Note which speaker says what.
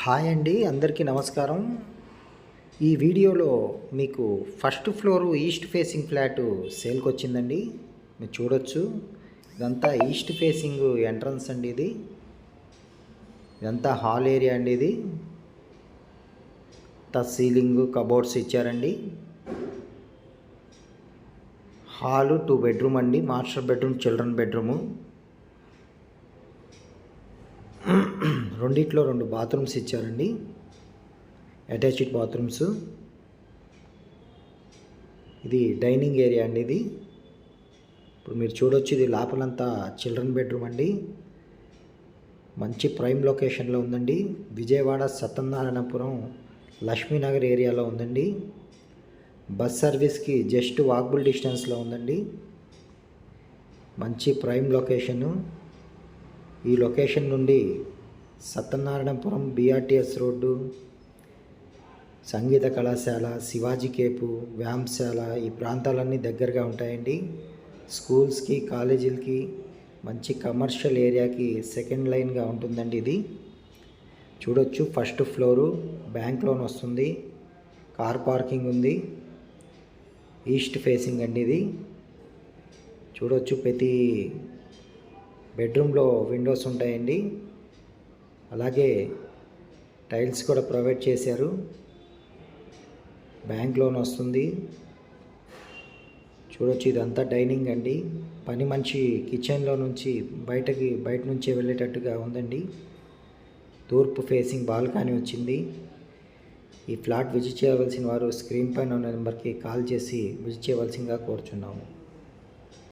Speaker 1: Hi అండి అందరికీ నమస్కారం. ఈ వీడియోలో మీకు first floor east facing flat సేల్కి వచ్చిందండి మీరు చూడొచ్చు. ఇదంతా ఈస్ట్ ఫేసింగ్ ఎంట్రన్స్ అండి ఇది. ఇదంతా హాల్ ఏరియా అండి ఇది. టచ్ సీలింగ్ కబోర్డ్స్ ఇచ్చారండి. హాలు టూ బెడ్రూమ్ అండి మాస్టర్ బెడ్రూమ్ చిల్డ్రన్ బెడ్రూము. రెండిట్లో రెండు బాత్రూమ్స్ ఇచ్చారండి. అటాచ్డ్ బాత్రూమ్స్ ఇది డైనింగ్ ఏరియా అండి ఇది. ఇప్పుడు మీరు చూడొచ్చు ఇది లోపలంతా చిల్డ్రన్ బెడ్రూమ్ అండి. మంచి ప్రైమ్ లొకేషన్లో ఉందండి. విజయవాడ సత్యనారాయణపురం లక్ష్మీనగర్ ఏరియాలో ఉందండి. బస్ సర్వీస్కి జస్ట్ వాక్బుల్ డిస్టెన్స్లో ఉందండి. మంచి ప్రైమ్ లొకేషను. ఈ లొకేషన్ నుండి సత్యనారాయణపురం బీఆర్టీఎస్ రోడ్డు సంగీత కళాశాల శివాజీ కేపు వ్యాయామశాల ఈ ప్రాంతాలన్నీ దగ్గరగా ఉంటాయండి. స్కూల్స్కి కాలేజీలకి మంచి కమర్షియల్ ఏరియాకి సెకండ్ లైన్గా ఉంటుందండి ఇది. చూడొచ్చు ఫస్ట్ ఫ్లోరు బ్యాంక్ లోన్ వస్తుంది కార్ పార్కింగ్ ఉంది ఈస్ట్ ఫేసింగ్ అండి ఇది. చూడొచ్చు ప్రతి బెడ్రూమ్లో విండోస్ ఉంటాయండి. అలాగే టైల్స్ కూడా ప్రొవైడ్ చేశారు. బ్యాంక్ లోన్ వస్తుంది. చూడొచ్చు ఇదంతా డైనింగ్ అండి. పని మనిషి కిచెన్లో నుంచి బయటకి బయట నుంచి వెళ్ళేటట్టుగా ఉందండి. తూర్పు ఫేసింగ్ బాల్కనీ వచ్చింది. ఈ ఫ్లాట్ విజిట్ చేయవలసిన వారు స్క్రీన్ పైన ఉన్న నెంబర్కి కాల్ చేసి విజిట్ చేయవలసిందిగా కోరుచున్నాము.